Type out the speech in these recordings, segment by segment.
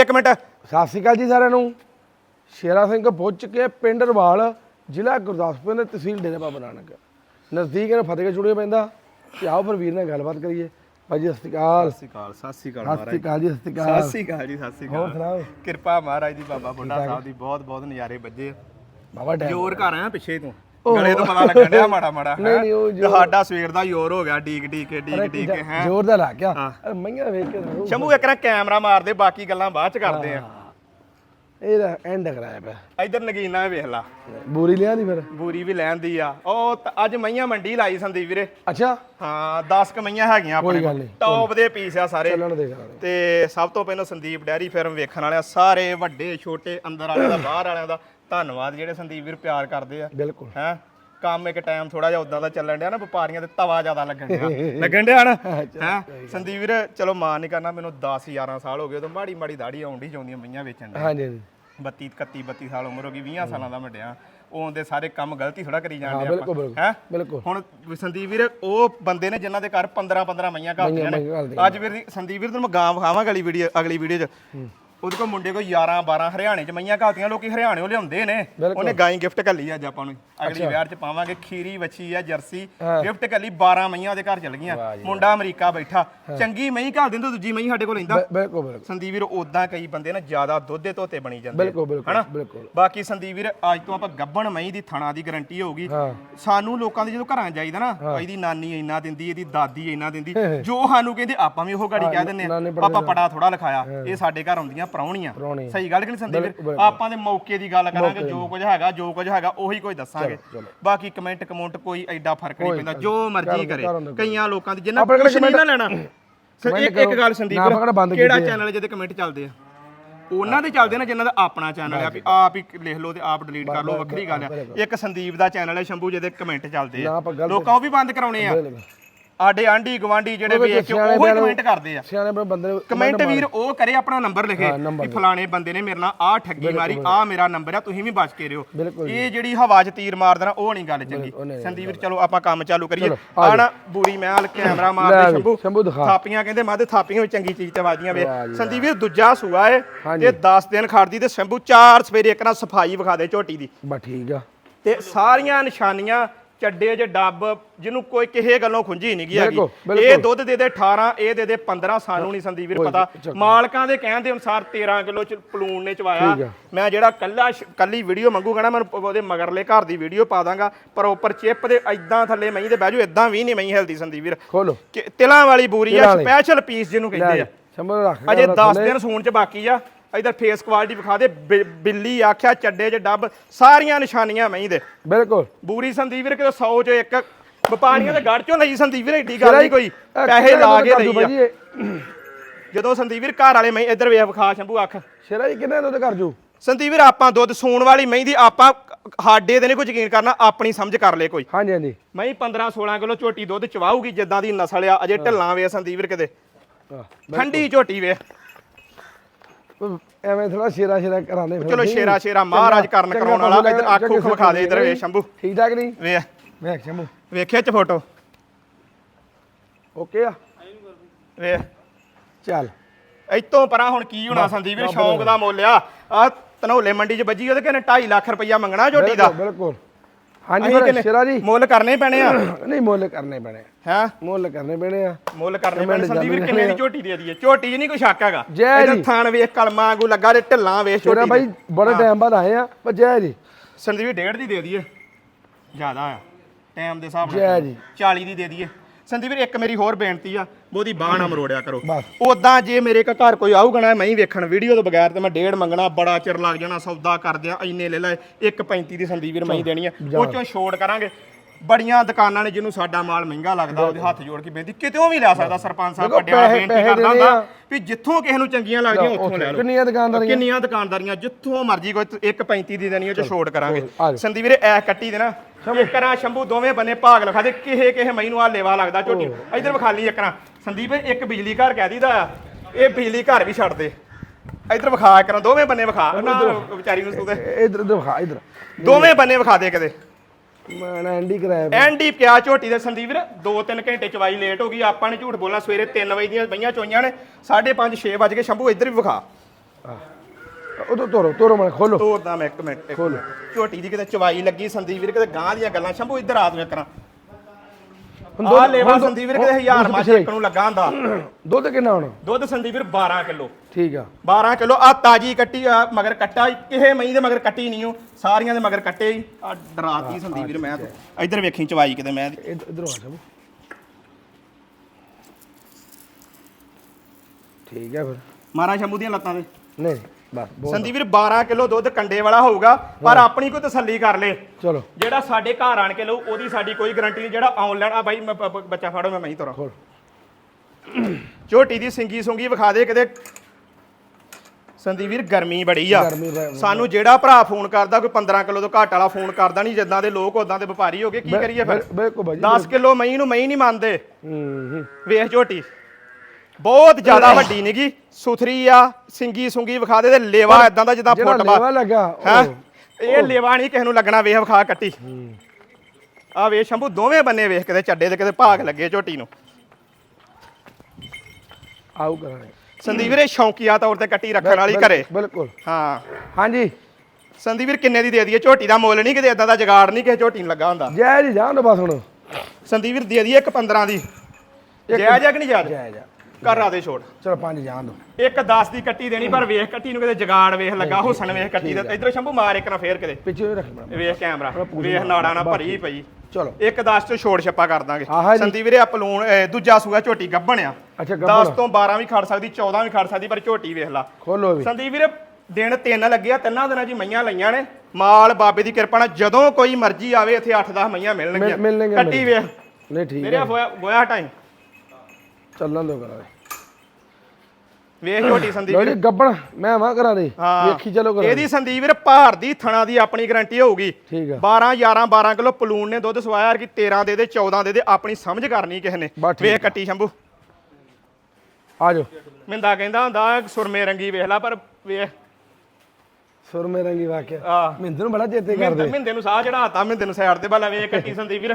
ਇੱਕ ਮਿੰਟ। ਸਤਿ ਸ਼੍ਰੀ ਅਕਾਲ ਜੀ ਸਾਰਿਆਂ ਨੂੰ। ਸ਼ੇਰਾ ਸਿੰਘ ਪਹੁੰਚ ਚੁੱਕੇ ਆ ਪਿੰਡ ਰਵਾਲ ਜ਼ਿਲ੍ਹਾ ਗੁਰਦਾਸਪੁਰ ਦੇ ਤਹਿਸੀਲ ਡੇਰਾ ਬਾਬਾ ਨਾਨਕ। ਨਜ਼ਦੀਕ ਨੇ ਫਤਿਹਗੜ੍ਹ ਚੂੜੀਆਂ ਪੈਂਦਾ ਤੇ ਆਓ ਫਿਰ ਵੀਰ ਨਾਲ ਗੱਲਬਾਤ ਕਰੀਏ। ਭਾਈ ਜੀ ਸਤਿ ਸ਼੍ਰੀ ਅਕਾਲ। ਸਤਿ ਸ਼੍ਰੀ ਅਕਾਲ ਸਤਿ ਸ਼੍ਰੀ ਸਤਿ ਸ਼੍ਰੀ ਅਕਾਲ ਜੀ ਸਤਿ ਸ਼੍ਰੀ ਅਕਾਲ। ਸਤਿ ਸ਼੍ਰੀ ਅਕਾਲ ਜੀ ਸਤਿ ਸ਼੍ਰੀ ਹੋਰ ਅਕਾਲ। ਸੁਣਾਓ? ਕਿਰਪਾ ਮਹਾਰਾਜ ਦੀ ਬਾਬਾ ਬੁੱਢਾ ਸਾਹਿਬ ਦੀ। ਬਹੁਤ ਬਹੁਤ ਨਜ਼ਾਰੇ ਵੱਜੇ ਬਾਬਾ ਯੋਰ ਘਰ ਆਇਆ ਪਿੱਛੇ ਤੋਂ? ਗਲੇ ਤੋਂ ਪਤਾ ਲੱਗਣ ਡਿਆ ਮਾੜਾ ਮਾੜਾ ਨਹੀਂ, ਨਹੀਂ, ਉਹ ਤੇ ਸਾਡਾ ਸਵੇਰ ਦਾ ਯੋਰ ਹੋ ਗਿਆ ਡੀਕ ਡੀਕ ਡੀਕ ਡੀਕ ਹੈ? ਜ਼ੋਰ ਦਾ ਲਾ ਗਿਆ। ਅਰੇ ਮਈਆਂ ਵੇਖ ਕੇ ਸ਼ੰਭੂ ਇੱਕ ਨਾ ਕੈਮਰਾ ਮਾਰਦੇ ਬਾਕੀ ਗੱਲਾਂ ਬਾਅਦ ਚ ਕਰਦੇ ਆ। ਇਹਦਾ ਐਂਡ ਕਰਾਇਆ ਪਿਆ। ਇਧਰ ਨਗੀਨਾ ਵੇਖ ਲਾ। ਬੂਰੀ ਲਿਆ ਦੀ ਫਿਰ? ਬੂਰੀ ਵੀ ਲੈਂਦੀ ਆ। ਉਹ ਤਾਂ ਅੱਜ ਮਈਆਂ ਮੰਡੀ ਲਾਈ ਸੰਦੀਪ ਵੀਰੇ। ਅੱਛਾ। ਹਾਂ 10 ਕ ਮਈਆਂ ਹੈਗੀਆਂ ਕੋਈ ਆਪਣੇ ਗੱਲ ਨਹੀਂ, ਟੌਪ ਦੇ ਪੀਸ ਆ ਸਾਰੇ। ਚੱਲਣ ਦੇ ਕਰਾਂਗੇ। ਤੇ ਸਭ ਤੋਂ ਪਹਿਲਾਂ ਸੰਦੀਪ ਡੈਰੀ ਫਾਰਮ ਵੇਖਣ ਵਾਲਿਆਂ ਸਾਰੇ ਵੱਡੇ ਛੋਟੇ ਅੰਦਰ ਵਾਲਿਆਂ ਦਾ ਬਾਹਰ ਵਾਲਿਆਂ ਦਾ। ਧੰਨਵਾਦ ਜਿਹੜੇ ਸੰਦੀਪ ਵੀਰ ਪਿਆਰ ਕਰਦੇ ਆ। ਬਿਲਕੁਲ। ਹੈ? ਕੰਮ ਇੱਕ ਟਾਈਮ ਥੋੜਾ ਜਿਹਾ ਉਦਾਂ ਦਾ ਚੱਲਣ ਡਿਆ ਨਾ ਵਪਾਰੀਆਂ ਤੇ ਤਵਾ ਜ਼ਿਆਦਾ ਲੱਗਣ ਡਿਆ। ਲੱਗਣ ਡਿਆ ਨਾ ਹੈ ਸੰਦੀਪ ਵੀਰ ਚਲੋ ਮਾਨ ਨਹੀਂ ਕਰਨਾ ਮੈਨੂੰ 10 11 ਸਾਲ ਹੋ ਗਏ ਉਦੋਂ ਮਾੜੀ ਮਾੜੀ ਦਾੜੀ ਆਉਂਦੀ ਜਾਂਦੀਆਂ ਮਈਆਂ ਵੇਚਣ ਦੀ ਹਾਂਜੀ ਹਾਂਜੀ। 32 31 32 ਸਾਲ ਉਮਰ ਹੋ ਗਈ 20 ਸਾਲਾਂ ਦਾ ਵੱਡਿਆ ਉਹ ਦੇ ਸਾਰੇ ਕੰਮ ਗਲਤੀ ਥੋੜਾ ਕਰੀ ਜਾਂਦੇ ਬਿਲਕੁਲ ਬਿਲਕੁਲ ਹੈ? ਬਿਲਕੁਲ। ਹੁਣ ਸੰਦੀਪ ਵੀਰ ਉਹ ਬੰਦੇ ਨੇ ਜਿਨ੍ਹਾਂ ਦੇ ਘਰ 15 15 ਮਈਆਂ ਮਈਆਂ ਨੇ। ਅੱਜ ਵੀਰ ਸੰਦੀਪ ਵੀਰ ਤੁਹਾਨੂੰ ਮੈਂ ਗਾਂ ਵਿਖਾਵਾਂਗਾ ਅਗਲੀ ਵੀਡੀਓ ਅਗਲੀ ਵੀਡੀਓ 'ਚ। ਉਹਦੇ ਕੋਲ ਮੁੰਡੇ ਕੋਲ 11 12 ਹਰਿਆਣੇ 'ਚ ਮਈਆਂ ਘਾਲਦੀਆਂ ਲੋਕੀ ਹਰਿਆਣੇੋਂ ਲਿਆਉਂਦੇ ਨੇ। ਉਹਨੇ ਗਾਂ ਗਿਫਟ ਕੱਲੀ ਅੱਜ ਆਪਾਂ ਨੂੰ। ਅਗਲੀ ਵਿਆਹ 'ਚ ਪਾਵਾਂਗੇ ਖੀਰੀ ਵੱਛੀ ਆ ਜਰਸੀ। ਗਿਫਟ ਕੱਲੀ 12 ਮਈਆਂ ਉਹਦੇ ਘਰ ਚਲ ਗਈਆਂ। ਮੁੰਡਾ ਅਮਰੀਕਾ ਬੈਠਾ। ਚੰਗੀ ਮਈ ਘਾਲ ਦਿੰਦਾ ਦੂਜੀ ਮਈ ਸਾਡੇ ਕੋਲ ਲੈਂਦਾ। ਬਿਲਕੁਲ ਬਿਲਕੁਲ। ਸੰਦੀਪ ਵੀਰ ਉਦਾਂ ਕਈ ਬੰਦੇ ਨਾ ਜ਼ਿਆਦਾ ਦੁੱਧ ਦੇ ਧੋਤੇ ਬਣੀ ਜਾਂਦੇ। ਬਿਲਕੁਲ ਬਿਲਕੁਲ? ਬਿਲਕੁਲ। ਬਾਕੀ ਸੰਦੀਪ ਵੀਰ ਅੱਜ ਤੋਂ ਆਪਾਂ ਗੱਬਣ ਮਈ ਦੀ ਥਣਾ ਦੀ ਗਾਰੰਟੀ ਹੋਊਗੀ। ਸਾਨੂੰ ਲੋਕਾਂ ਦੇ ਜਦੋਂ ਘਰਾਂ ਜਾਈਦਾ ਨਾ ਇਹਦੀ ਨਾਨੀ ਇੰਨਾ ਦਿੰਦੀ ਇਹਦੀ ਦਾਦੀ ਇੰਨਾ ਦਿੰਦੀ। ਜੋ ਸਾਨੂੰ ਕਹਿੰਦੇ ਆਪਾਂ ਵੀ ਉਹ ਗਾੜੀ ਕਹਿ ਨਾਨੀ ਆਪਾਂ ਪੜਾ ਥੋੜਾ ਲਿਖਾਇਆ। ਇਹ ਸਾਡੇ ਘਰ ਆਉਂਦੀਆਂ। ਪ੍ਰਾਹੁਣੀਆਂ ਪ੍ਰਾਹੁਣੀਆਂ। ਸਹੀ ਗੱਲ ਕਿ ਨਹੀਂ ਸੰਦੀਪ ਵੀਰ? ਬਿਲਕੁਲ। ਆਪਾਂ ਦੇ ਮੌਕੇ ਦੀ ਗੱਲ ਕਰਾਂਗੇ ਜੋ ਕੁਝ ਹੈਗਾ ਜੋ ਕੁਝ ਹੈਗਾ ਉਹੀ ਕੁਝ ਦੱਸਾਂਗੇ। ਬਾਕੀ ਕਮੈਂਟ ਕਮੈਂਟ ਕੋਈ ਐਡਾ ਫ਼ਰਕ ਨਹੀਂ ਪੈਂਦਾ ਜੋ ਮਰਜ਼ੀ ਕਰੇ। ਕਰਨ ਦਿਓ। ਕਈਆਂ ਲੋਕਾਂ ਦੀ ਜਿੰਨਾ ਆਪਣੇ ਨਹੀਂ ਨਾ ਲੈਣਾ। ਇੱਕ ਇੱਕ ਗੱਲ ਸੰਦੀਪ ਨਾ ਪਕੜ ਬੰਦ ਵੀਰ, ਕਿਹੜਾ ਆ। ਚੈਨਲ ਜਿਹਦੇ ਕਮੈਂਟ ਚੱਲਦੇ ਆ? ਉਹਨਾਂ ਦੇ ਚੱਲਦੇ ਨੇ ਜਿਨ੍ਹਾਂ ਦਾ ਆਪਣਾ ਚੈਨਲ ਆ ਵੀ ਆਪ ਹੀ ਲਿਖ ਲਓ ਤੇ ਆਪ ਡਿਲੀਟ ਕਰ ਲਓ ਵੱਖਰੀ ਗੱਲ ਆ। ਇੱਕ ਸੰਦੀਪ ਦਾ ਚੈਨਲ ਹੈ ਸ਼ੰਭੂ ਜਿਹਦੇ ਕਮੈਂਟ ਚੱਲਦੇ ਨਾ ਆ ਆਪਾਂ ਗਲਤ- ਲੋਕਾਂ ਉਹ ਵੀ ਬੰਦ ਕਰਾਉਣੇ ਆ। ਆਡੇ ਆਂਢੀ ਗਵਾਂਢੀ ਜਿਹੜੇ ਵੀ ਵੇਖ ਕੇ ਉਹ ਹੀ ਕਮੈਂਟ ਕਰਦੇ ਆ। ਸਿਆਣੇ ਆਪਣੇ ਬੰਦੇ ਨੂੰ ਕਮੈਂਟ ਵੀਰ ਉਹ ਕਰੇ ਆਪਣਾ ਨੰਬਰ ਲਿਖੇ ਕਿ ਫਲਾਣੇ ਬੰਦੇ ਨੇ ਮੇਰੇ ਨਾਲ ਆਹ ਠੱਗੀ ਮਾਰੀ ਆਹ ਮੇਰਾ ਨੰਬਰ ਆ ਤੁਸੀਂ ਵੀ ਬਚ ਕੇ ਰਹੋ ਇਹ ਜਿਹੜੀ ਹਵਾ 'ਚ ਤੀਰ ਮਾਰ ਦੇਣਾ ਉਹ ਨਹੀਂ ਗੱਲ ਚੰਗੀ। ਸੰਦੀਪ ਵੀਰ ਚਲੋ ਆਪਾਂ ਕੰਮ ਚਾਲੂ ਕਰੀਏ। ਆ ਆਣਾ ਬੂਰੀ ਮੈਂ ਹਾਲ ਕੈਮਰਾ ਲੈ ਮਾਰਦੇ ਵੀ, ਸ਼ੰਭੂ। ਸ਼ੰਭੂ ਦਿਖਾ। ਥਾਪੀਆਂ ਕਹਿੰਦੇ ਮਾਦੇ ਥਾਪੀਆਂ ਵਿੱਚ ਚੰਗੀ ਚੀਜ਼ ਤੇ ਵਾਜਦੀਆਂ ਵੇ। ਸੰਦੀਪ ਵੀਰ ਦੂਜਾ ਸੂਆ ਏ। ਤੇ 10 ਦਿਨ ਖੜਦੀ ਤੇ ਸ਼ੰਭੂ ਚਾਰ ਸਵੇਰੇ ਇੱਕ ਨਾਲ ਸਫ਼ਾਈ ਵਿਖਾ ਦੇ ਝੋਟੀ ਦੀ। ਬਸ ਠੀਕ ਆ। ਤੇ ਸਾਰੀਆਂ ਨਿਸ਼ਾਨੀਆਂ ਚੱਡੇ ਜੇ ਡੱਬ ਜਿਹਨੂੰ ਕੋਈ ਕਿਸੇ ਗੱਲੋਂ ਖੁੰਝੀ ਨਹੀਂ ਗਈ ਹੈਗੀ। ਬਿਲਕੁਲ, ਇਹ ਬਿਲਕੁਲ। ਦੁੱਧ ਦੇ ਦੇ 18 ਇਹ ਦੇ ਦੇ 15 ਸਾਨੂੰ ਨਹੀਂ ਸੰਦੀਪ ਵੀਰ ਕੋਈ ਪਤਾ। ਚੱਕਰ। ਮਾਲਕਾਂ ਦੇ ਕਹਿਣ ਦੇ ਅਨੁਸਾਰ 13 ਕਿਲੋ ਚ ਪਲੂਨ ਨੇ ਚਵਾਇਆ। ਆ। ਮੈਂ ਜਿਹੜਾ ਕੱਲਾ ਸ਼- ਕੱਲੀ ਵੀਡੀਓ ਮੰਗੂਗਾ ਨਾ ਮੈਨੂੰ ਉਹਦੇ ਮਗਰਲੇ ਘਰ ਦੀ ਵੀਡੀਓ ਪਾ ਦਾਂਗਾ। ਪਰ ਉੱਪਰ ਚਿੱਪ ਦੇ ਐਦਾਂ ਥੱਲੇ ਮਹੀਂ ਦੇ ਬਹਿ ਜਾਓ ਐਦਾਂ ਵੀ ਨਹੀਂ ਮਹੀਂ ਹਿਲਦੀ ਸੰਦੀਪ ਵੀਰ। ਖੋਲੋ। ਕਿ ਤਿਲਾਂ ਵਾਲੀ ਬੂਰੀ ਆ ਤਿਲਾਂ ਵਾਲੀ। ਸਪੈਸ਼ਲ ਪੀਸ ਜਿਹਨੂੰ ਕਹਿੰਦੇ ਆ। ਰੱਖ ਅਜੇ ਕੇ 10 ਦਿਨ ਸੂਣ ਚ ਬਾਕੀ ਆ। ਇਧਰ ਫੇਸ ਕੁਆਲਿਟੀ ਵਿਖਾ ਦੇ ਬਿ- ਬਿੱਲੀ ਆਖਿਆ ਚੱਡੇ ਚ ਡੱਬ ਸਾਰੀਆਂ ਨਿਸ਼ਾਨੀਆਂ ਮਹੀਂ ਦੇ। ਬਿਲਕੁਲ। ਬੂਰੀ ਸੰਦੀਪ ਵੀਰ ਕਿਤੇ 100 ਚ ਇੱਕ ਵਪਾਰੀਆਂ ਦੇ ਗੜ ਚੋਂ ਲਈ ਸੰਦੀਪ ਵੀਰ ਏਡੀ ਗੱਲ ਨਹੀਂ ਕੋਈ। ਇਹ ਪੈਸੇ ਲਾ ਦੁੱਧ ਕੇ ਕਰ ਦੂ ਲਈ ਆ। ਭਾਜੀ ਇਹ? ਜਦੋਂ ਸੰਦੀਪ ਵੀਰ ਘਰ ਵਾਲੇ ਮੈਂ ਇੱਧਰ ਵੇਖ ਵਿਖਾ ਸ਼ੰਭੂ ਅੱਖ ਸ਼ੇਰਾ ਜੀ ਕਿੰਨੇ ਦੁੱਧ ਕਰ ਜੂ? ਸੰਦੀਪ ਵੀਰ ਆਪਾਂ ਦੁੱਧ ਸੂਣ ਵਾਲੀ ਮਹੀਂ ਦੀ ਆਪਾਂ ਸਾਡੇ ਤੇ ਨਹੀਂ ਕੋਈ ਯਕੀਨ ਕਰਨਾ ਆਪਣੀ ਸਮਝ ਕਰ ਲੈ ਕੋਈ। ਹਾਂਜੀ ਹਾਂਜੀ। ਮਹੀਂ 15 16 ਕਿਲੋ ਝੋਟੀ ਦੁੱਧ ਚਵਾਊਗੀ ਜਿੱਦਾਂ ਦੀ ਨਸਲ ਆ ਅਜੇ ਢੱਲਾਂ ਵੇ ਸੰਦੀਪ ਵੀਰ ਕਿਤੇ। ਆਹ, ਠੰਡੀ ਝੋਟੀ ਵੇ। ਐਵੇਂ ਥੋੜਾ ਸ਼ੇਰਾ ਸ਼ੇਰਾ ਕਰਾਉਂਦੇ ਫਿਰ ਚਲੋ। ਸ਼ੇਰਾ ਸ਼ੇਰਾ ਮਹਾਰਾਜ ਕਰਨ ਕਰਾਉਣ ਵਾਲਾ ਇੱਧਰ ਅੱਖ ਉੱਖ ਵਿਖਾ ਦੇ ਇੱਧਰ ਵੇ ਸ਼ੰਭੂ। ਠੀਕ ਠਾਕ ਨਹੀਂ? ਵੇ ਵੇਖ ਸ਼ੰਭੂ। ਵੇਖਿਆ ਚ ਫੋਟੋ? ਓਕੇ ਆ। ਵੇ ਚੱਲ। ਇਤੋਂ ਪਰਾਂ ਹੁਣ ਕੀ ਹੋਣਾ ਸੰਦੀਪ ਵੀਰ ਸ਼ੌਂਕ ਦਾ ਮੁੱਲ ਆ। ਆ ਮੰਡੀ 'ਚ ਵੱਜੀ ਉਹਦੇ ਕਹਿੰਦੇ 2.5 ਲੱਖ ਰੁਪਈਆ ਮੰਗਣਾ ਝੋਟੀ ਦਾ। ਬਿਲਕੁਲ। ਹਾਂਜੀ ਅਸੀਂ ਕਿੰਨੇ ਸ਼ੇਰਾ ਜੀ। ਮੁੱਲ ਕਰਨੇ ਪੈਣੇ ਆ। ਨਹੀਂ ਮੁੱਲ ਕਰਨੇ ਪੈਣੇ ਹੈ? ਮੁੱਲ ਕਰਨੇ ਪੈਣੇ ਆ। ਮੁੱਲ ਕਰਨੇ ਪੈਣੇ। ਸੰਦੀਪ ਵੀਰ ਕਿੰਨੇ ਦੀ ਝੋਟੀ ਦੇ ਦਈਏ? ਝੋਟੀ 'ਚ ਨਹੀਂ ਕੋਈ ਸ਼ੱਕ ਹੈਗਾ। ਜੈ ਇਹਦਾ ਜੀ। ਥਾਣ ਵੇਖ ਕਲਮਾਂ ਵਾਂਗੂ ਲੱਗਾ ਤੇ ਢਿੱਲਾਂ ਵੇਖ ਸ਼ੇਰਾ ਝੋਟੀ ਭਾਈ ਦੇ। ਬੜੇ ਟਾਈਮ ਬਾਅਦ ਆਏ ਆ ਪਰ ਜੈ ਜੀ। ਸੰਦੀਪ ਵੀਰ ਡੇਢ ਦੀ ਦੇ ਦਈਏ। ਜ਼ਿਆਦਾ ਆ। ਟਾਈਮ ਦੇ ਹਿਸਾਬ ਜੈ ਨਾਲ ਜੀ। 40 ਦੀ ਦੇ ਦਈਏ। ਸੰਦੀਪ ਵੀਰ ਇੱਕ ਮੇਰੀ ਹੋਰ ਬੇਨਤੀ ਆ ਬਹੁਤੀ ਬਾਹ ਨਾ ਮਰੋੜਿਆ ਕਰੋ। ਉਦਾਂ ਜੇ ਮੇਰੇ ਕੋ ਘਰ ਕੋਈ ਆਊਗਾ ਨਾ ਮੈਂ ਹੀ ਵੇਖਣ। ਵੀਡੀਓ ਤੋਂ ਬਗੈਰ ਤੇ ਮੈਂ ਡੇਢ ਮੰਗਣਾ ਬੜਾ ਚਿਰ ਲੱਗ ਜਾਣਾ ਸੌਦਾ ਕਰਦਿਆਂ ਇੰਨੇ ਲੈ ਲੈ 1.35 ਦੀ ਸੰਦੀਪ ਵੀਰ ਮੈਂ ਹੀ ਦੇਣੀ ਆ। ਉਹ ਚੋਂ ਛੋੜ ਕਰਾਂਗੇ। ਬੜੀਆਂ ਦੁਕਾਨਾਂ ਨੇ ਜਿਹਨੂੰ ਸਾਡਾ ਮਾਲ ਮਹਿੰਗਾ ਲੱਗਦਾ ਉਹਦੇ ਹੱਥ ਜੋੜ ਕੇ ਬੇਨਤੀ। ਕਿਤੇੋਂ ਵੀ ਲਿਆ ਸਕਦਾ ਸਰਪੰਚ ਸਾਹਿਬ ਵੱਡਿਆਂ ਪੈਸੇ- ਬੇਨਤੀ ਕਰਦਾ ਦੇਣੇ ਹੁੰਦਾ। ਵੀ ਜਿੱਥੋਂ ਕਿਸੇ ਨੂੰ ਚੰਗੀਆਂ ਲੱਗਦੀਆਂ ਉੱਥੋਂ ਲੈ ਲਓ। ਕਿੰਨੀਆਂ ਦੁਕਾਨਦਾਰੀਆਂ? ਕਿੰਨੀਆਂ ਦੁਕਾਨਦਾਰੀਆਂ ਜਿੱਥੋਂ ਮਰਜ਼ੀ ਕੋਈ 1.35 ਦੀ ਦੇਣੀ ਉਹ ਚ ਛੋੜ ਕਰਾਂਗੇ। ਸੰਦੀਪ ਵੀਰੇ ਐ ਕੱਟੀ ਦੇ ਨਾ ਕਰਾਂ ਸ਼ੰਭੂ ਦੋਵੇਂ ਬੰਨੇ ਭਾਗ ਲਿਖਾ ਦੇ ਕਿਸੇ ਕਿਸੇ ਮਈ ਨੂੰ ਆ ਲੇਵਾ ਲੱਗਦਾ ਝੋਟੀ। ਇਧਰ ਵਿਖਾਲੀ ਇੱਕਰਾਂ ਸੰਦੀਪ ਇੱਕ ਬਿਜਲੀ ਘਰ ਕਹਿ ਦੀਦਾ ਆ ਇਹ ਬਿਜਲੀ ਘਰ ਵੀ ਛੱਡ ਦੇ। ਇਧਰ ਵਿਖਾ ਇੱਕਰਾਂ ਦੋਵੇਂ ਬੰਨੇ ਵਿਖਾ ਨਾ ਵਿਚਾਰੀ ਨੂੰ ਤੂੰ ਤੇ ਇਧਰ ਇਧਰ ਦੋਵੇਂ ਬੰਨੇ ਵਿਖਾ ਦੇ ਕਦੇ ਮੈਂ ਐਂਡੀ ਕਰਾਇਆ ਪਿਆ। ਐਂਡੀ ਪਿਆ ਝੋਟੀ ਦੇ ਸੰਦੀਪ ਵੀਰ 2-3 ਘੰਟੇ ਚਵਾਈ ਲੇਟ ਹੋ ਗਈ ਆਪਾਂ ਨੇ ਝੂਠ ਬੋਲਣਾ ਸਵੇਰੇ 3 ਵਜੇ ਦੀਆਂ ਬਈਆਂ ਚੋਈਆਂ ਨੇ 5:30 6 ਵਜ ਕੇ ਸ਼ੰਭੂ ਇੱਧਰ ਵੀ ਵਿਖਾ ਉਦੋਂ ਤੋਰੋ ਤੋਰੋ ਮੈਂ ਖੋਲੋ ਤੋਰਦਾ ਮੈਂ ਇੱਕ ਮਿੰਟ ਇੱਕ ਮਿੰਟ। ਝੋਟੀ ਦੀ ਕਿਤੇ ਚਵਾਈ ਲੱਗੀ ਸੰਦੀਪ ਵੀਰ ਕਿਤੇ ਗਾਂ ਦੀਆਂ ਗੱਲਾਂ ਸ਼ੰਭੂ ਇੱਧਰ ਆ ਤੂੰ ਆ ਲੇਵਾ ਸੰਦੀਪ ਵੀਰ ਕਿਤੇ ਹਜ਼ਾਰ ਦੁੱਧ ਮੱਝ ਪਿੱਛੇ। ਇੱਕ ਨੂੰ ਲੱਗਾ ਹੁੰਦਾ। ਦੁੱਧ ਕਿੰਨਾ ਹੁਣ? ਦੁੱਧ ਸੰਦੀਪ ਵੀਰ 12 ਕਿਲੋ। ਠੀਕ ਆ। 12 ਕਿਲੋ। ਆ ਤਾਜੀ ਕੱਟੀ ਆ ਮਗਰ ਕੱਟਾ ਕਿਸੇ ਮਈ ਦੇ ਮਗਰ ਕੱਟੀ ਨਹੀਂ ਉਹ ਸਾਰੀਆਂ ਦੇ ਮਗਰ ਕੱਟੇ ਆ ਡਰਾਤੀ ਸੰਦੀਪ ਵੀਰ ਮੈਂ ਤੂੰ। ਇੱਧਰ ਵੇਖੀ ਚਵਾਈ ਕਿਤੇ ਮੈਂ। ਇਧ- ਇੱਧਰੋਂ ਆ ਜਾਓ ਠੀਕ ਆ ਫਿਰ। ਮਾਰਾਂ ਸ਼ੰਭੂ ਦੀਆਂ ਲੱਤਾਂ ਤੇ। ਨਹੀਂ। ਸੰਦੀਪ ਵੀਰ 12 ਕਿਲੋ ਦੁੱਧ ਕੰਡੇ ਵਾਲਾ ਹੋਊਗਾ ਪਰ ਆਪਣੀ ਕੋਈ ਤਸੱਲੀ ਕਰ ਲੇ। ਚਲੋ। ਜਿਹੜਾ ਸਾਡੇ ਘਰ ਆਣ ਕੇ ਲਊ ਉਹਦੀ ਸਾਡੀ ਕੋਈ ਗਾਰੰਟੀ ਨਹੀਂ ਜਿਹੜਾ ਆਨਲਾਈਨ ਆ ਬਾਈ ਬੱਚਾ ਫੜੋ ਮੈਂ ਮਹੀਂ ਤੋਰਾ। ਖੋਲ ਝੋਟੀ ਦੀ ਸਿੰਗੀ ਸੁੰਗੀ ਵਿਖਾ ਦੇ ਕਿਤੇ। ਸੰਦੀਪ ਵੀਰ ਗਰਮੀ ਬੜੀ ਆ। ਸਾਨੂੰ ਜਿਹੜਾ ਭਰਾ ਫੋਨ ਕਰਦਾ ਕੋਈ 15 ਕਿਲੋ ਤੋਂ ਘੱਟ ਵਾਲਾ ਫੋਨ ਕਰਦਾ ਨਹੀਂ ਜਿੱਦਾਂ ਦੇ ਲੋਕ ਉਦਾਂ ਦੇ ਵਪਾਰੀ ਹੋ ਗਏ ਕੀ ਕਰੀਏ ਫਿਰ? ਬਿਲ- ਬਿਲਕੁਲ ਭਾਜੀ 10 ਕਿਲੋ ਮਹੀਂ ਨੂੰ ਮਹੀਂ ਨਹੀਂ ਮੰਨਦੇ। ਵੇਖ ਝੋਟੀ। ਬਹੁਤ ਜ਼ਿਆਦਾ ਵੱਡੀ ਨਹੀਂਗੀ ਸੁਥਰੀ ਆ ਸਿੰਗੀ ਸੁੰਗੀ ਵਿਖਾ ਦੇ ਤੇ ਲੇਵਾ ਇਦਾਂ ਦਾ ਜਿੱਦਾਂ ਜਿਹੜਾ ਲੇਵਾ ਲੱਗਾ ਹੈ? ਉਹ। ਇਹ ਲੇਵਾ ਨਹੀਂ ਕਿਸੇ ਨੂੰ ਲੱਗਣਾ ਵੇਖ ਵਿਖਾ ਕੱਟੀ। ਆ ਵੇਖ ਸ਼ੰਭੂ ਦੋਵੇਂ ਬੰਨੇ ਵੇਖ ਕਿਤੇ ਚੱਡੇ ਤੇ ਕਿਤੇ ਭਾਗ ਲੱਗੇ ਝੋਟੀ ਨੂੰ। ਆਉ ਕਰਾਂਗੇ ਸੰਦੀਪ ਵੀਰੇ ਸ਼ੌਂਕੀਆ ਤੌਰ ਤੇ ਕੱਟੀ ਰੱਖਣ ਵਾਲੀ ਘਰੇ। ਬਿਲਕੁਲ। ਹਾਂ। ਹਾਂਜੀ। ਸੰਦੀਪ ਵੀਰ ਕਿੰਨੇ ਦੀ ਦੇ ਦਈਏ? ਝੋਟੀ ਦਾ ਮੁੱਲ ਨਹੀਂ ਕਿਤੇ ਇਦਾਂ ਦਾ ਜਗਾੜ ਨਹੀਂ ਕਿਸੇ ਝੋਟੀ ਨੂੰ ਲੱਗਾ ਹੁੰਦਾ। ਜੈ ਜੀ ਜਾਣ ਬਸ ਹੁਣ। ਸੰਦੀਪ ਵੀਰ ਦੇ ਦਈਏ ਇੱਕ 15 ਦੀ। ਜਾਇਜ਼ ਆ ਕਿ ਨਹੀਂ ਜਾਇਜ਼ ਜੈ ਜਾ। ਕਰ ਦੇ ਛੋੜ। ਚਲੋ ਪੰਜ ਜਾਣ ਦੋ। ਇੱਕ 10 ਦੀ ਕੱਟੀ ਦੇਣੀ ਪਰ ਵੇਖ ਕੱਟੀ ਨੂੰ ਕਿਤੇ ਜਗਾੜ ਵੇਖ ਲੱਗਾ ਹੁਸਨ ਵੇਖ ਕੱਟੀ ਦਾ। ਇਧਰ ਸ਼ੰਭੂ ਮਾਰ ਇੱਕ ਨਾ ਫੇਰ ਕਿਤੇ। ਪਿੱਛੇ ਰੱਖ ਬਣਾ ਵੇਖ ਕੈਮਰਾ। ਵੇਖ ਨਾੜਾ ਨਾ ਭਰੀ ਪਈ। ਚਲੋ। ਇੱਕ 10 ਤੋਂ ਛੋੜ ਛੱਪਾ ਕਰ ਦਾਂਗੇ। ਸੰਦੀਪ ਵੀਰੇ ਆ ਪਲੂਣ ਅਹ ਦੂਜਾ ਸੂਆ ਝੋਟੀ ਗੱਭਣ ਆ ਅੱਛਾ 10 ਗੱਬੜ ਤੋਂ 12 ਵੀ ਖੜ ਸਕਦੀ 14 ਵੀ ਖੜ ਸਕਦੀ ਪਰ ਝੋਟੀ ਵੇਖ ਲਾ। ਖੋਲੋ ਵੀ। ਸੰਦੀਪ ਵੀਰੇ ਦਿਨ ਤਿੰਨ ਲੱਗੇ ਆ ਤਿੰਨਾਂ ਦਿਨਾਂ 'ਚ ਮਈਆਂ ਲਈਆਂ ਨੇ। ਮਾਲ ਬਾਬੇ ਦੀ ਕਿਰਪਾ ਨਾਲ ਜਦੋਂ ਕੋਈ ਮਰਜ਼ੀ ਆਵੇ ਇੱਥੇ 8-10 ਮਈਆਂ ਮਿਲਣਗੀਆਂ। ਮਿਲ- ਮਿਲਣਗੀਆਂ, ਕੱਟੀ ਵੇਖ। ਨਹੀਂ ਠੀਕ ਮੇਰੇ ਹੋਇਆ ਗੋਇਆ ਟਾਈਮ ਚੱਲਣ ਦੋ ਕਰਾਂਗੇ ਵੇਖ ਝੋਟੀ ਸੰਦੀਪ। ਲੋ ਜੀ ਗੱਬਣ ਮੈਂ ਵਾਂ ਕਰਾ ਦੇ। ਵੇਖੀ ਚਲੋ ਕਰਾ ਇਹਦੀ ਸੰਦੀਪ ਵੀਰ ਭਾਰ ਦੀ ਥਣਾ ਦੀ ਆਪਣੀ ਗਾਰੰਟੀ ਹੋਊਗੀ। ਠੀਕ ਆ। 12 11 12 ਕਿਲੋ ਪਲੂਣ ਨੇ ਦੁੱਧ ਸਵਾਇਆ ਕਿ 13 ਦੇ ਦੇ 14 ਦੇ ਦੇ ਆਪਣੀ ਸਮਝ ਕਰਨੀ ਕਿਸੇ ਨੇ। ਵੇਖ ਕੱਟੀ ਸ਼ੰਭੂ। ਆ ਜਾਓ। ਮਿੰਦਾ ਕਹਿੰਦਾ ਹੁੰਦਾ ਸੁਰਮੇ ਰੰਗੀ ਵੇਖ ਲਾ ਪਰ ਵੇਖ। ਸੁਰਮੇ ਰੰਗੀ ਵਾਕਿਆ। ਆ। ਮਿੰਦਰ ਨੂੰ ਬੜਾ ਚੇਤੇ ਮਿੰਦੇ ਕਰਦੇ। ਮਿੰਦੇ ਨੂੰ ਸਾਹ ਚੜਾਤਾ ਮਿੰਦੇ ਨੂੰ ਸਾਈਡ ਤੇ ਬਾਲਾ ਵੇਖ ਕੱਟੀ ਸੰਦੀਪ ਵੀਰ।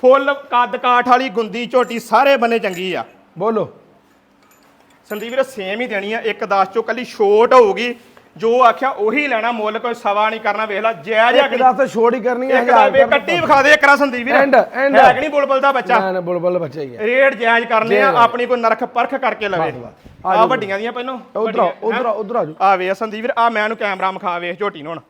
ਫੁੱਲ ਕੱਦ ਕਾਠ ਵਾਲੀ ਗੁੰਦੀ ਝੋਟੀ ਸਾਰੇ ਬੰਨੇ ਚੰਗੀ ਆ। ਬੋਲੋ। ਸੰਦੀਪ ਵੀਰ ਸੇਮ ਹੀ ਦੇਣੀ ਆ ਇੱਕ 10 ਚੋਂ ਕੱਲੀ ਛੋਟ ਹੋਊਗੀ। ਜੋ ਆਖਿਆ ਉਹੀ ਲੈਣਾ ਮੁੱਲ ਕੋਈ ਸਵਾ ਨਹੀਂ ਕਰਨਾ ਵੇਖ ਲੈ ਜਾਇਜ਼ ਆ ਇੱਕ ਕਿ ਦਾ ਤਾਂ ਛੋੜ ਹੀ ਕਰਨੀ ਹੈ ਇੱਕ ਵੇ ਕੱਟੀ ਵਿਖਾ ਦੇ ਇੱਕ ਰਾ ਸੰਦੀਪ ਵੀਰ। End, end. ਹੈ ਕਿ ਨਹੀਂ ਬੁਲਬੁਲ ਦਾ ਬੱਚਾ? ਨਾ ਨਾ ਬੁਲਬੁਲ ਬੱਚੇ ਹੀ ਆ ਰੇਟ ਜਾਇਜ਼ ਕਰਨੇ ਆ। ਆਪਣੀ ਕੋਈ ਨਰਖ ਪਰਖ ਕਰਕੇ ਲਵੇ। ਬਸ। ਆ। ਵੱਡੀਆਂ ਦੀਆਂ ਪਹਿਲੋਂ। ਉਧਰ ਉਧਰ ਉਧਰ ਆ ਜਾਓ ਆ ਵੇ ਸੰਦੀਪ ਵੀਰ ਆ ਮੈਂ ਇਹਨੂੰ ਕੈਮਰਾ ਮਖਾ ਵੇਖ ਝੋਟੀ ਨੂੰ ਹੁਣ।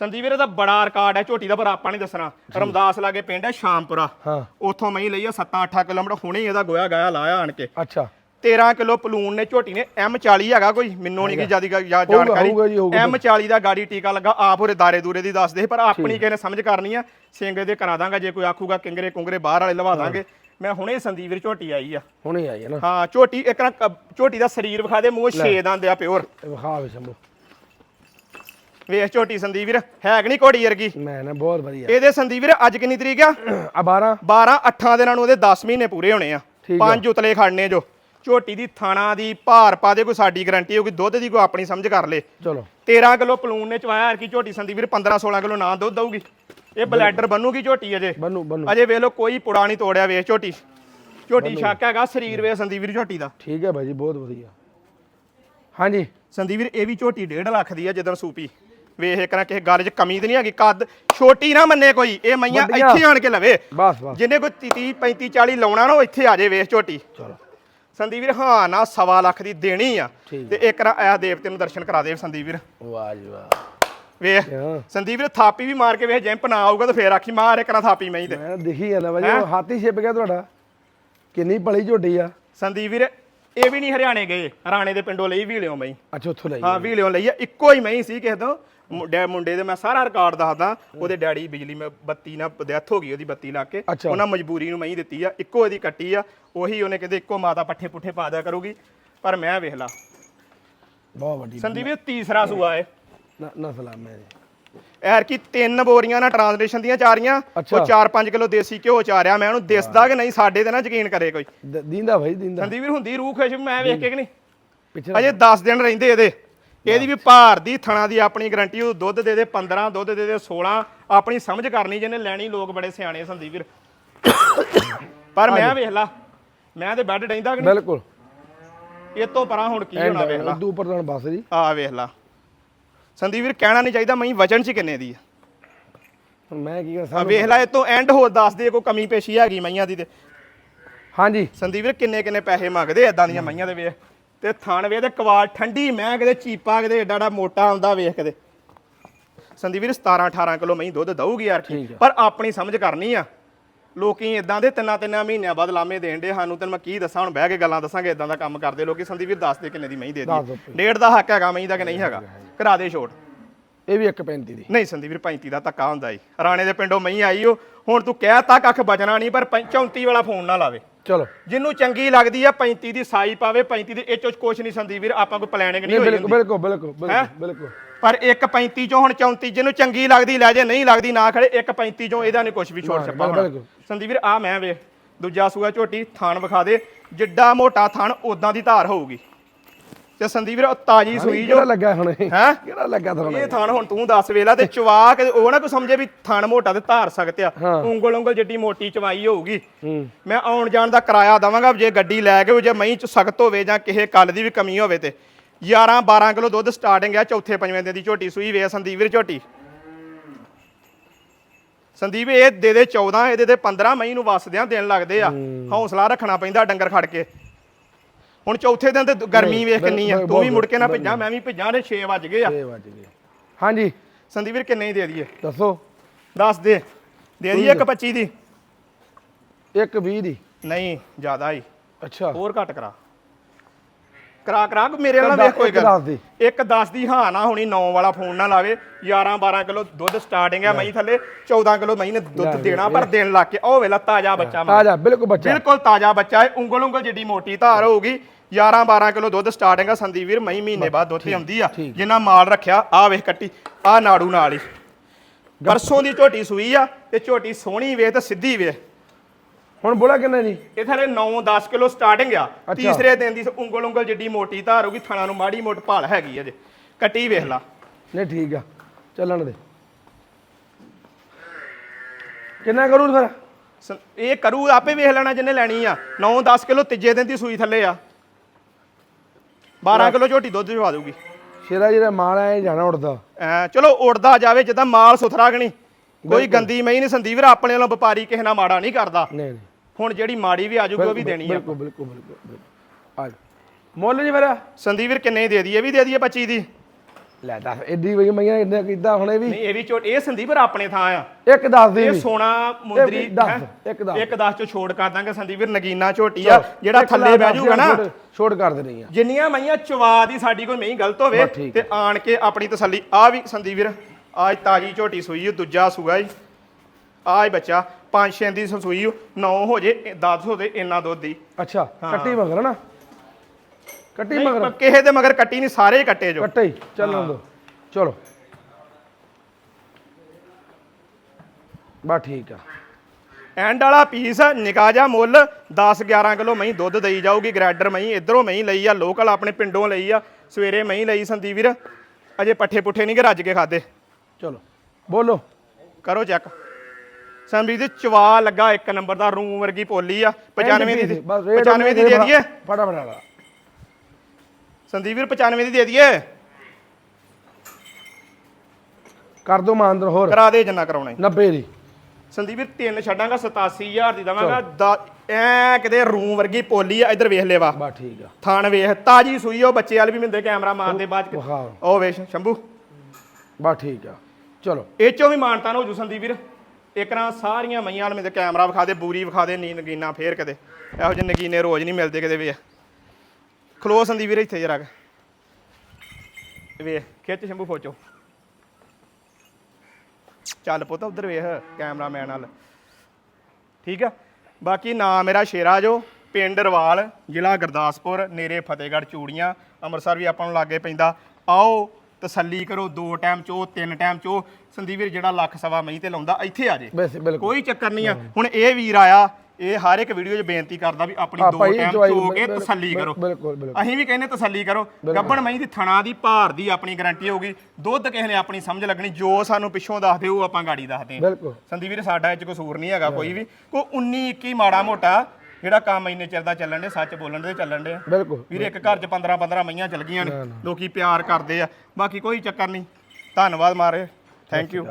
ਸੰਦੀਪ ਵੀਰ ਇਹਦਾ ਬੜਾ ਰਿਕਾਰਡ ਹੈ ਝੋਟੀ ਦਾ ਪਰ ਆਪਾਂ ਨਹੀਂ ਦੱਸਣਾ। ਰਮਦਾਸ ਲਾਗੇ ਪਿੰਡ ਹੈ ਸ਼ਾਮਪੁਰਾ। ਹਾਂ। ਉੱਥੋਂ ਮੈਂ ਲਈ ਆ 7-8 ਕਿਲੋਮੀਟਰ ਹੁਣੇ ਇਹਦਾ ਗੋਇਆ ਗਾਇਆ ਲਾਇਆ ਆਣ ਕੇ। ਅੱਛਾ। 13 ਕਿਲੋ ਪਲੂਨ ਨੇ ਝੋਟੀ ਨੇ M40 ਹੈਗਾ ਕੋਈ ਮੈਨੂੰ ਨਹੀਂ ਕੀ ਜਿਆਦੀ ਜਾਣਕਾਰੀ। ਹੋਊਗਾ ਜੀ, ਹੋਊਗਾ। M40 ਦਾ ਗਾੜੀ ਟੀਕਾ ਲੱਗਾ ਆਪ ਹੋਰੇ ਦਾਰੇ ਦੂਰੇ ਦੀ ਦੱਸਦੇ ਪਰ ਆਪਣੀ ਕਿਸੇ ਨੇ ਸਮਝ ਕਰਨੀ ਆ। ਸਿੰਗੇ ਦੇ ਕਰਾ ਦਾਂਗਾ ਜੇ ਕੋਈ ਆਖੂਗਾ ਕਿੰਗਰੇ ਕੁੰਗਰੇ ਬਾਹਰ ਵਾਲੇ ਲਵਾ ਦਾਂਗੇ। ਮੈਂ ਹੁਣੇ ਸੰਦੀਪ ਵੀਰ ਝੋਟੀ ਆਈ ਆ। ਹੁਣੇ ਆਈ ਹੈ ਨਾ। ਹਾਂ ਝੋਟੀ ਇੱਕ ਝੋਟੀ ਦਾ ਸਰੀਰ ਵਿਖਾ ਦੇ ਮੂੰਹ ਛੇ ਦੰਦ ਆ ਪਿਓਰ। ਵਿਖਾ ਵੇ ਸ਼ੰਭੂ। ਵੇਖ ਝੋਟੀ ਸੰਦੀਪ ਵੀਰ ਹੈ ਕਿ ਨਹੀਂ ਘੋੜੀ ਵਰਗੀ? ਮੈਂ ਨਾ ਬਹੁਤ ਵਧੀਆ। ਇਹਦੇ ਸੰਦੀਪ ਵੀਰ ਅੱਜ ਕਿੰਨੀ ਤਰੀਕ ਆ? ਆ 12 12 8 ਦਿਨਾਂ ਨੂੰ ਉਹਦੇ 10 ਮਹੀਨੇ ਪੂਰੇ ਹੋਣੇ ਆ। ਪੰਜ ਉਤਲੇ ਖੜਨੇ ਜੋ। ਝੋਟੀ ਦੀ ਥਾਣਾ ਦੀ ਭਾਰ ਪਾ ਦੇ ਕੋਈ ਸਾਡੀ ਗਾਰੰਟੀ ਹੋਊਗੀ ਦੁੱਧ ਦੀ ਕੋਈ ਆਪਣੀ ਸਮਝ ਕਰ ਲੇ। ਚਲੋ। 13 ਕਿਲੋ ਪਲੂਨ ਨੇ ਚਵਾਇਆ ਕਿ ਝੋਟੀ ਸੰਦੀਪ ਵੀਰ 15 16 ਕਿਲੋ ਨਾ ਦੁੱਧ ਦਊਗੀ। ਇਹ ਬਲੈਡਰ ਬਣੂਗੀ ਝੋਟੀ ਅਜੇ? ਬੰਨੂ ਬੰਨੂ। ਅਜੇ ਵੇਖ ਲਓ ਕੋਈ ਪੁੜਾ ਨਹੀਂ ਤੋੜਿਆ ਵੇਖ ਝੋਟੀ। ਝੋਟੀ ਸ਼ੱਕ ਹੈਗਾ ਸਰੀਰ ਵੇ ਸੰਦੀਪ ਵੀਰ ਝੋਟੀ ਦਾ। ਠੀਕ ਹੈ ਭਾਈ ਜੀ ਬਹੁਤ ਵਧੀਆ। ਹਾਂਜੀ। ਸੰਦੀਪ ਵੀਰ ਇਹ ਵੀ ਝੋਟੀ 1.5 ਲੱਖ ਦੀ ਆ ਜਦੋਂ ਸੂਪੀ। ਵੇਖ ਨਾ ਕਿਸੇ ਗੱਲ 'ਚ ਕਮੀ ਤੇ ਨਹੀਂ ਹੈਗੀ। ਕੱਦ ਛੋਟੀ ਨਾ ਮੰਨੇ ਕੋਈ ਇਹ ਮਈਆਂ। ਇੱਥੇ ਆਣ ਕੇ ਲਵੇ। ਬਸ ਬਸ। ਜਿਹਨੇ ਕੋਈ 30 35 40 ਲਾਉਣਾ ਨਾ ਉਹ ਇੱਥੇ ਆ ਜੇ ਵੇਖ ਝੋਟੀ। ਚਲੋ। ਸੰਦੀਪ ਵੀਰ ਹਾਂ ਨਾ ਸਵਾ ਲੱਖ ਦੀ ਦੇਣੀ ਆ। ਠੀਕ ਤੇ ਇੱਕ ਨਾ ਇਹ ਦੇਵਤੇ ਨੂੰ ਦਰਸ਼ਨ ਕਰਾ ਦੇ ਸੰਦੀਪ ਵੀਰ। ਵਾਹ ਜੀ ਵਾਹ। ਵੇਖ ਹਾਂ। ਸੰਦੀਪ ਵੀਰ ਥਾਪੀ ਵੀ ਮਾਰ ਕੇ ਵੇਖ ਜੈਂਪ ਨਾ ਆਊਗਾ ਤਾਂ ਫੇਰ ਆਖੀ ਮਾਰ ਇੱਕ ਨਾ ਥਾਪੀ ਮੈਂ ਤੇ। ਮੈਂ ਦਿਖੀ ਜਾਂਦਾ ਹੈਂ? ਉਹ ਹਾਥੀ ਛਿਪ ਗਿਆ ਤੁਹਾਡਾ। ਕਿੰਨੀ ਭਲੀ ਝੋਟੀ ਆ। ਸੰਦੀਪ ਵੀਰ ਇਹ ਵੀ ਨਹੀਂ ਹਰਿਆਣੇ ਗਏ ਰਾਣੇ ਦੇ ਪਿੰਡੋਂ ਲਈ ਵੀ ਲਿਓ ਮੈਂ ਅੱਛਾ ਉੱਥੋਂ ਲਈ ਹਾਂ ਵੀ ਲਿਓ ਲਈ ਆ। ਇੱਕੋ ਹੀ ਮੈਂ ਸੀ ਕਿਸੇ ਤੋਂ। ਮੁੰਡੇ ਮੁੰਡੇ ਦੇ ਮੈਂ ਸਾਰਾ ਰਿਕਾਰਡ ਦੱਸਦਾ। ਉਹਦੇ ਡੈਡੀ ਬਿਜਲੀ ਮੈਂ ਬੱਤੀ ਨਾਲ ਡੈਥ ਹੋ ਗਈ ਉਹਦੀ ਬੱਤੀ ਲਾ ਕੇ। ਅੱਛਾ। ਉਹਨਾਂ ਮਜਬੂਰੀ ਨੂੰ ਮੈਂ ਹੀ ਦਿੱਤੀ ਆ। ਇੱਕੋ ਇਹਦੀ ਕੱਟੀ ਆ। ਉਹੀ ਉਹਨੇ ਕਹਿੰਦੇ ਇੱਕੋ ਮਾਤਾ ਪੱਠੇ ਪੁੱਠੇ ਪਾ ਦਿਆ ਕਰੂਗੀ। ਪਰ ਮੈਂ ਵੇਖ ਲਾ। ਬਹੁਤ ਵੱਡੀ ਸੰਦੀਪ ਇਹ ਤੀਸਰਾ ਸੂਆ ਏ। ਨਾ ਨਾ ਸਲਾਮ ਹੈ ਐਰ ਕੀ ਤਿੰਨ ਬੋਰੀਆਂ ਨਾਲ ਟ੍ਰਾਂਸਲੇਸ਼ਨ ਦੀਆਂ ਚਾਰੀਆਂ। ਅੱਛਾ। ਉਹ 4-5 ਕਿਲੋ ਦੇਸੀ ਘਿਓ ਚਾਰਿਆ ਮੈਂ ਉਹਨੂੰ। ਦਿਸਦਾ ਕਿ ਨਹੀਂ ਸਾਡੇ ਤੇ ਨਾ ਯਕੀਨ ਕਰੇ ਕੋਈ। ਦਿੰਦਾ ਭਾਈ ਦਿੰਦਾ। ਸੰਦੀਪ ਵੀਰ ਹੁੰਦੀ ਰੂਹ ਖੁਸ਼ ਮੈਂ ਵੇਖ ਕੇ ਕਿ ਨਹੀਂ? ਪਿੱਛੇ ਅਜੇ 10 ਦਿਨ ਰਹਿੰਦੇ ਇਹਦੇ। ਇਹਦੀ ਵੀ ਭਾਰ ਦੀ ਥਣਾ ਦੀ ਆਪਣੀ ਗਾਰੰਟੀ ਉਹ ਦੁੱਧ ਦੇ ਦੇ 15 ਦੁੱਧ ਦੇ ਦੇ 16 ਆਪਣੀ ਸਮਝ ਕਰਨੀ ਜਿਹਨੇ ਲੈਣੀ ਲੋਕ ਬੜੇ ਸਿਆਣੇ ਸੰਦੀਪ ਵੀਰ। ਪਰ ਮੈਂ ਵੇਖ ਲਾ ਮੈਂ ਤੇ ਬੈੱਡ ਡੈਂਦਾ ਕਿ ਨਹੀਂ? ਬਿਲਕੁਲ। ਇਹ ਤੋਂ ਪਰਾਂ ਹੁਣ ਕੀ ਹੋਣਾ ਵੇਖ ਲਾ। ਉਦੋਂ ਉੱਪਰ ਤਾਂ ਬਸ ਜੀ। ਆ ਵੇਖ ਲਾ। ਸੰਦੀਪ ਵੀਰ ਕਹਿਣਾ ਨਹੀਂ ਚਾਹੀਦਾ ਮੈਂ ਵਜਨ ਚ ਕਿੰਨੇ ਦੀ ਆ। ਹੁਣ ਮੈਂ ਕੀ ਕਰਾਂ ਸਾਨੂੰ ਵੇਖ ਲੈ ਇਹ ਤੋਂ ਐਂਡ ਹੋਰ ਦੱਸ ਦੇ ਕੋਈ ਕਮੀ ਪੇਸ਼ੀ ਹੈਗੀ ਮਈਆਂ ਦੀ ਤੇ। ਹਾਂਜੀ। ਸੰਦੀਪ ਵੀਰ ਕਿੰਨੇ ਕਿੰਨੇ ਪੈਸੇ ਮੰਗਦੇ ਏਦਾਂ ਦੀਆਂ ਮਈਆਂ ਦੇ ਵੇਖ। ਤੇ ਥਣ ਵੇ ਤੇ ਕਵਾੜ ਠੰਡੀ ਮੈਂ ਕਿਤੇ ਚੀਪਾ ਕਿਤੇ ਏਡਾ ਏਡਾ ਮੋਟਾ ਆਉਂਦਾ ਵੇਖ ਕਿਤੇ। ਸੰਦੀਪ ਵੀਰ 17 18 ਕਿਲੋ ਮਈ ਦੁੱਧ ਦਊਗੀ ਯਾਰ। ਪਰ ਆਪਣੀ ਸਮਝ ਕਰਨੀ ਆ। ਲੋਕੀ ਇਦਾਂ ਦੇ ਤਿੰਨਾਂ ਤਿੰਨਾਂ ਮਹੀਨਿਆਂ ਬਾਅਦ ਲਾਮੇ ਦੇਣ ਦੇ ਸਾਨੂੰ ਤੈਨੂੰ ਮੈਂ ਕੀ ਦੱਸਾਂ ਹੁਣ ਬਹਿ ਕੇ ਗੱਲਾਂ ਦੱਸਾਂਗੇ ਇਦਾਂ ਦਾ ਕੰਮ ਕਰਦੇ ਲੋਕੀ। ਸੰਦੀਪ ਵੀਰ ਦੱਸ ਦੇ ਕਿੰਨੇ ਦੀ ਮਈ ਦੇ ਦੀ। ਡੇਢ ਦਾ ਹੱਕ ਹੈਗਾ ਮਈ ਦਾ ਕਿ ਨਹੀਂ ਹੈਗਾ? ਕਰਾ ਦੇ ਛੋਟ। ਇਹ ਵੀ 1.35 ਦੀ। ਨਹੀਂ ਸੰਦੀਪ ਵੀਰ 35 ਦਾ ਧੱਕਾ ਹੁੰਦਾ ਈ। ਰਾਣੇ ਦੇ ਪਿੰਡੋਂ ਮਈ ਆਈ ਓ। ਹੁਣ ਤੂੰ ਕਹਿ ਤਾ ਕੱਖ ਬਚਣਾ ਨਹੀਂ ਪਰ ਪੰ- 34 ਵਾਲਾ ਫੋਨ ਨਾ ਲਾਵੇ। ਚਲੋ। ਜਿਹਨੂੰ ਚੰਗੀ ਲੱਗਦੀ ਆ 35 ਦੀ ਸਾਈ ਪਾਵੇ 35 ਦੇ ਇਹ ਚੋਂ ਕੁਛ ਨਹੀਂ ਸੰਦੀਪ ਵੀਰ ਆਪਾਂ ਕੋਈ ਪਲੈਨਿੰਗ ਨਹੀਂ ਨਹੀਂ ਹੋਈ ਬਿਲਕੁਲ ਹੁੰਦੀ। ਬਿਲਕੁਲ ਬਿਲਕੁਲ ਹੈਂ? ਬਿਲਕੁਲ। ਬਿਲਕੁਲ ਪਰ ਇੱਕ 35 ਚੋਂ ਹੁਣ 34 ਜਿਹਨੂੰ ਚੰਗੀ ਲੱਗਦੀ ਲੈ ਜੇ ਨਹੀਂ ਲੱਗਦੀ ਨਾ ਖੜੇ ਇੱਕ 35 ਚੋਂ ਇਹਦਾ ਨਹੀਂ ਕੁਛ ਵੀ ਛੋੜ ਨਾ, ਛੱਪਾ ਬਿਲਕੁਲ, ਹੋਣਾ ਬਿਲਕੁਲ। ਸੰਦੀਪ ਵੀਰ ਆ ਮੈਂ ਵੇਖ ਦੂਜਾ ਸੂਆ ਝੋਟੀ ਥਾਣ ਵਿਖਾ ਦੇ ਜਿੱਡਾ ਮੋਟਾ ਥਾਣ ਉਦਾਂ ਦੀ ਧਾਰ ਹੋਊਗੀ। ਤੇ ਸੰਦੀਪ ਵੀਰ ਤਾਜੀ ਸੂਈ ਜੋ ਕਿਹੜਾ ਲੱਗਾ ਹੁਣ ਹੈਂ? ਕਿਹੜਾ ਲੱਗਾ ਤੁਹਾਨੂੰ ਇਹ ਥਾਣ ਹੁਣ ਤੂੰ ਦੱਸ ਵੇਲਾ ਤੇ ਚਵਾ ਕੇ ਉਹ ਨਾ ਕੋਈ ਸਮਝੇ ਵੀ ਥਾਣ ਮੋਟਾ ਤੇ ਧਾਰ ਸਕਤ ਆ। ਉਂਗਲ ਉਂਗਲ ਜਿੱਡੀ ਮੋਟੀ ਚਵਾਈ ਹੋਊਗੀ। ਮੈਂ ਆਉਣ ਜਾਣ ਦਾ ਕਿਰਾਇਆ ਦਵਾਂਗਾ ਜੇ ਗੱਡੀ ਲੈ ਕੇ ਜੇ ਮਹੀਂ ਚ ਸਖਤ ਹੋਵੇ ਜਾਂ ਕਿਸੇ ਕੱਲ ਦੀ ਵੀ ਕਮੀ ਹੋਵੇ ਤੇ। 11 12 ਕਿਲੋ ਦੁੱਧ ਸਟਾਰਟਿੰਗ ਆ ਚੌਥੇ ਪੰਜਵੇਂ ਦਿਨ ਦੀ ਝੋਟੀ ਸੂਈ ਵੇ ਸੰਦੀਪ ਵੀਰ ਝੋਟੀ। ਸੰਦੀਪ ਇਹ ਦੇ ਦੇ 14 ਇਹਦੇ ਦੇ 15 ਮਈ ਨੂੰ ਵਸਦਿਆਂ ਦਿਨ ਲੱਗਦੇ ਆ। ਹੌਸਲਾ ਰੱਖਣਾ ਪੈਂਦਾ ਡੰਗਰ ਖੜ ਕੇ। ਹੁਣ ਚੌਥੇ ਦਿਨ ਤੇ ਗਰਮੀ ਵੇਖ ਕਿੰਨੀ ਆ। ਤੂੰ ਵੀ ਮੁੜ ਕੇ ਨਾ ਭੱਜਾਂ ਮੈਂ ਵੀ ਭੱਜਾਂ ਤੇ 6 ਵੱਜ ਗਏ ਆ। 6 ਵਜ ਗਏ। ਹਾਂਜੀ। ਸੰਦੀਪ ਵੀਰ ਕਿੰਨੇ ਹੀ ਦੇ ਦਈਏ? ਦੱਸੋ। ਦੱਸ ਦੇ। ਦੇ ਦਈਏ ਇੱਕ 25 ਦੀ? 1 20 ਦੀ। ਨਹੀਂ ਜ਼ਿਆਦਾ ਹੀ ਅੱਛਾ। ਹੋਰ ਘੱਟ ਕਰਾ। ਕਰਾ ਕਰਾ ਮੇਰੇ ਨਾਲ ਇੱਕ ਵੇਖ ਕੋਈ ਗੱਲ। ਇੱਕ 10 ਦੀ ਹਾਂ ਨਾ ਹੋਣੀ 9 ਵਾਲਾ ਫੋਨ ਨਾ ਲਾਵੇ। 11 12 ਕਿਲੋ ਦੁੱਧ ਸਟਾਰਟਿੰਗ ਆ ਮਈ ਥੱਲੇ 14 ਕਿਲੋ ਮਈ ਨੇ ਦੁੱਧ ਦੇਣਾ ਪਰ ਦੇਣ ਲੱਗ ਕੇ। ਉਹ ਵੇਲਾ ਤਾਜ਼ਾ ਬੱਚਾ ਤਾਜ਼ਾ ਬਿਲਕੁਲ ਬੱਚਾ। ਬਿਲਕੁਲ ਤਾਜ਼ਾ ਬੱਚਾ ਹੈ। ਉਂਗਲ ਉਂਗਲ ਜਿੱਡੀ ਮੋਟੀ ਧਾਰ ਹੋਊਗੀ। 11 12 ਕਿਲੋ ਦੁੱਧ ਸਟਾਰਟਿੰਗ ਆ ਸੰਦੀਪ ਵੀਰ ਮਈ ਮਹੀਨੇ ਬਾਅਦ ਦੁੱਧ ਆਉਂਦੀ ਆ। ਜਿੰਨਾ ਮਾਲ ਰੱਖਿਆ ਆ ਵੇਖ ਕੱਟੀ। ਆ ਨਾੜੂ ਨਾਲ ਹੀ। ਪਰਸੋਂ ਦੀ ਝੋਟੀ ਸੂਈ ਆ ਤੇ ਝੋਟੀ ਸੋਹਣੀ ਵੇਖ ਤੇ ਸਿੱਧੀ ਵੇਖ ਹੁਣ ਬੋਲਾ ਕਿੰਨੇ ਦੀ? ਇਹ ਥਲੇ 9-10 ਕਿਲੋ ਸਟਾਰਟਿੰਗ ਆ। ਤੀਸਰੇ ਦਿਨ ਦੀ ਉਂਗਲ ਉਂਗਲ ਜਿੱਡੀ ਮੋਟੀ ਧਾਰ ਹੋਊਗੀ ਥਣਾ ਨੂੰ ਮਾੜੀ ਮੋਟ ਭਾਲ ਹੈਗੀ ਅਜੇ ਕੱਟੀ ਵੇਖ ਲਾ। ਨਹੀਂ ਠੀਕ ਆ। ਚੱਲਣ ਦੇ। ਕਿੰਨਾ ਕਰੂ ਫਿਰ? ਇਹ ਕਰੂ ਆਪੇ ਵੇਖ ਲੈਣਾ ਜਿੰਨੇ ਲੈਣੀ ਆ। 9-10 ਕਿਲੋ ਤੀਜੇ ਦਿਨ ਦੀ ਸੂਈ ਥੱਲੇ ਆ। 12 ਕਿਲੋ ਝੋਟੀ ਦੁੱਧ ਜਵਾ ਦਊਗੀ। ਸ਼ੇਰਾ ਜਿਹੜਾ ਮਾਲ ਆਏ ਜਾਣਾ ਉੜਦਾ ਐ ਚਲੋ ਉੜਦਾ ਜਾਵੇ ਜਿੱਦਾਂ ਮਾਲ ਸੁਥਰਾ ਗਣੀ ਕੋਈ ਗੰਦੀ ਮਈ ਨਹੀਂ ਸੰਦੀਪ ਆਪਣੇ ਵੱਲੋਂ ਵਪਾਰੀ ਕਿਸੇ ਨਾਲ ਮਾੜਾ ਨਹੀਂ ਕਰਦਾ। ਨਹੀਂ ਨਹੀਂ। ਹੁਣ ਜਿਹੜੀ ਮਾੜੀ ਵੀ ਆਜੂਗੀ ਉਹ ਵੀ ਦੇਣੀ ਆ। ਬਿਲਕੁਲ ਬਿਲਕੁਲ ਬਿਲਕੁਲ। ਬਿਲਕੁਲ। ਆ ਜਾ। ਮੁੱਲ ਜੀ ਫਿਰ। ਸੰਦੀਪ ਵੀਰ ਕਿੰਨੇ ਦੀ ਦੇ ਦਈਏ? ਇਹ ਵੀ ਦੇ ਦਈਏ 25 ਦੀ। ਲੈ ਦੱਸ ਐਡੀ ਵਈ ਮਈਆਂ ਇੰਨੇ ਕਿਦਾਂ ਹੁਣੇ ਵੀ ਨਹੀਂ ਇਹ ਵੀ ਝੋਟੀ ਇਹ ਸੰਦੀਪ ਵੀਰ ਆਪਣੇ ਥਾਂ ਆ। ਇੱਕ ਦੱਸ ਦੀ ਇਹ ਵੀ। ਸੋਨਾ ਮੁੰਦਰੀ ਇਹ ਦੱਸ, ਹੈਂ? ਇੱਕ ਦੱਸ। ਇੱਕ 10 ਚੋਂ ਛੋੜ ਕਰ ਦਾਂਗੇ ਸੰਦੀਪ ਵੀਰ ਨਗੀਨਾ ਝੋਟੀ ਆ ਜਿਹੜਾ ਇੱਕ ਥੱਲੇ ਦੱਸ ਬਹਿ ਜਾਊਗਾ ਨਾ। ਛੋਟ- ਛੋਟ ਕਰ ਦੇਣੀ ਆ। ਜਿੰਨੀਆਂ ਮਈਆਂ ਚਵਾ ਦੀ ਸਾਡੀ ਕੋਈ ਨਹੀਂ ਗਲਤ ਹੋਵੇ ਬਸ ਠੀਕ ਤੇ ਆਣ ਕੇ ਆਪਣੀ ਤਸੱਲੀ। ਆ ਵੀ ਸੰਦੀਪ ਵੀਰ ਆਜ ਤਾਜੀ ਝੋਟੀ ਸੂਈ ਦੂਜਾ ਸੂਆ ਹੀ ਆਜ ਬੱਚਾ। ਪੰਜ ਛੇ ਦੀ ਸੂਈ 9 ਹੋ ਜੇ 10 ਹੋ ਜੇ ਇੰਨਾ ਦੁੱਧ ਦੀ। ਅੱਛਾ ਕੱਟੀ ਮਗਰ ਨਾ? ਕੱਟੀ ਨਹੀਂ, ਮਗਰ? ਕਿਸੇ ਦੇ ਮਗਰ ਕੱਟੀ ਨਹੀਂ ਸਾਰੇ ਹੀ ਕੱਟੇ ਜੋ। ਕੱਟੇ ਹੀ ਚੱਲਣ ਦੋ ਚਲੋ। ਬਾ ਠੀਕ ਆ। ਐਂਡ ਵਾਲਾ ਪੀਸ ਨਿਕਾ ਜਾ ਮੁੱਲ 10 11 ਕਿਲੋ ਮਹੀਂ ਦੁੱਧ ਦੇਈ ਜਾਊਗੀ ਗ੍ਰੈਡਰ ਮਹੀਂ ਇਧਰੋਂ ਮਹੀਂ ਲਈ ਆ ਲੋਕਲ ਆਪਣੇ ਪਿੰਡੋਂ ਲਈ ਆ ਸਵੇਰੇ ਮਹੀਂ ਲਈ ਸੰਦੀਪ ਵੀਰ। ਅਜੇ ਪੱਠੇ ਪੁੱਠੇ ਨਹੀਂ ਕਿ ਰੱਜ ਕੇ ਖਾਦੇ ਚਲੋ ਬੋਲੋ। ਕਰੋ ਚੈੱਕ ਸੰਦੀਪ ਦੀ ਚਵਾ ਲੱਗਾ ਇੱਕ ਨੰਬਰ ਦਾ ਰੂਮ ਵਰਗੀ ਪੋਲੀ ਆ। 95 ਦੀ ਬਸ ਰੇਟ 95 ਦੀ ਦੇ ਦਈਏ। ਫਟਾ ਫਟਾ ਸੰਦੀਪ ਵੀਰ 95 ਦੀ ਦੇ ਦਈਏ। ਕਰ ਦੋ ਮਾਨਦਰ ਹੋਰ। ਕਰਾ ਦੇ ਜਿੰਨਾ ਕਰਾਉਣਾ ਈ। 90 ਦੀ। ਸੰਦੀਪ ਵੀਰ ਤਿੰਨ ਛੱਡਾਂਗਾ 87000 ਦੀ ਦਵਾਂਗਾ। ਐ ਕਿਤੇ ਰੂਮ ਵਰਗੀ ਪੋਲੀ ਆ ਇਧਰ ਵੇਖ ਲੈਵਾ। ਬਾ ਠੀਕ ਆ। ਥਾਣ ਵੇਖ ਤਾਜੀ ਸੂਈ ਉਹ ਬੱਚੇ ਵਾਲ ਵੀ ਮਿੰਦੇ ਕੈਮਰਾ ਮਾਰਦੇ ਬਾਅਦ ਚ। ਉਹ ਵੇਖ ਸ਼ੰਭੂ। ਬਾ ਠੀਕ ਆ। ਚਲੋ। ਇਹ ਚੋਂ ਵੀ ਮਾਨਤਾਨ ਹੋ ਜੂ ਸੰਦੀਪ ਵੀਰ। ਇੱਕ ਨਾ ਸਾਰੀਆਂ ਮਈਆਂ ਵਾਲ ਮਿੰਦੇ ਕੈਮਰਾ ਵਿਖਾ ਦੇ, ਬੂਰੀ ਵਿਖਾ ਦੇ, ਨੀਂਦ ਨਗੀਨਾ ਫੇਰ ਕਦੇ ਇਹੋ ਜਿਹੇ ਨਗੀਨੇ ਰੋਜ਼ ਨਹੀਂ ਮਿਲਦੇ ਕਿਤੇ ਵੇ ਖਲੋ ਸੰਦੀਪ ਵੀਰੇ ਇੱਥੇ ਜਰਾ ਵੇਖ, ਖਿੱਚ ਸ਼ੰਭੂ ਫੋਚੋ ਚੱਲ ਪੁੱਤ, ਉਧਰ ਵੇਖ, ਕੈਮਰਾਮੈਨ ਨਾਲ ਠੀਕ ਆ? ਬਾਕੀ ਨਾਮ ਮੇਰਾ ਸ਼ੇਰਾ ਜੋ, ਪਿੰਡ ਰਵਾਲ, ਜ਼ਿਲ੍ਹਾ ਗੁਰਦਾਸਪੁਰ, ਨੇਰੇ ਫਤਿਹਗੜ੍ਹ ਚੂੜੀਆਂ। ਅੰਮ੍ਰਿਤਸਰ ਵੀ ਆਪਾਂ ਨੂੰ ਲਾਗੇ ਪੈਂਦਾ। ਆਓ ਤਸੱਲੀ ਕਰੋ ਦੋ ਟਾਈਮ ਚੋ ਤਿੰਨ ਟਾਈਮ ਚੋ ਸੰਦੀਪ ਵੀਰ ਜਿਹੜਾ ਲੱਖ ਸਵਾ ਮਈ ਤੇ ਲਾਉਂਦਾ ਇੱਥੇ ਆ ਜੇ। ਵੈਸੇ ਬਿਲਕੁਲ। ਕੋਈ ਚੱਕਰ ਨਹੀਂ ਆ। ਹੁਣ ਇਹ ਵੀਰ ਆਇਆ ਇਹ ਹਰ ਇੱਕ ਵੀਡੀਓ 'ਚ ਬੇਨਤੀ ਕਰਦਾ ਵੀ ਆਪਣੀ ਦੋ ਟਾਈਮ ਚੋ ਕੇ ਤਸੱਲੀ ਕਰੋ। ਬਿਲਕੁਲ ਬਿਲਕੁਲ। ਅਸੀਂ ਵੀ ਕਹਿੰਦੇ ਤਸੱਲੀ ਕਰੋ। ਗੱਬਣ ਮਹੀਂ ਦੀ ਥਣਾ ਦੀ ਭਾਰ ਦੀ ਆਪਣੀ ਗਾਰੰਟੀ ਹੋਊਗੀ। ਦੁੱਧ ਕਿਸੇ ਨੇ ਆਪਣੀ ਸਮਝ ਲੱਗਣੀ ਜੋ ਸਾਨੂੰ ਪਿੱਛੋਂ ਦੱਸਦੇ ਉਹ ਆਪਾਂ ਗਾੜੀ ਦੱਸਦੇ ਹਾਂ। ਬਿਲਕੁਲ। ਸੰਦੀਪ ਵੀਰ ਸਾਡਾ ਇਹ ਚ ਕਸੂਰ ਨਹੀਂ ਹੈਗਾ ਕੋਈ ਵੀ। ਕੋਈ 19 21 ਮਾੜਾ ਮੋਟਾ ਜਿਹੜਾ ਕੰਮ ਇੰਨੇ ਚਿਰ ਦਾ ਚੱਲਣ ਦੇ ਸੱਚ ਬੋਲਣ ਦੇ ਚੱਲਣ ਦੇ ਬਿਲਕੁਲ। ਵੀਰੇ ਇੱਕ ਘਰ 'ਚ 15 15 ਮਈਆਂ ਚੱਲ ਗਈਆਂ ਨੇ। ਲੋਕੀ ਪਿਆਰ ਕਰਦੇ ਆ। ਬਾਕੀ ਕੋਈ ਚੱਕਰ ਨਹੀਂ। ਧੰਨਵਾਦ ਮਾਰੇ। Thank you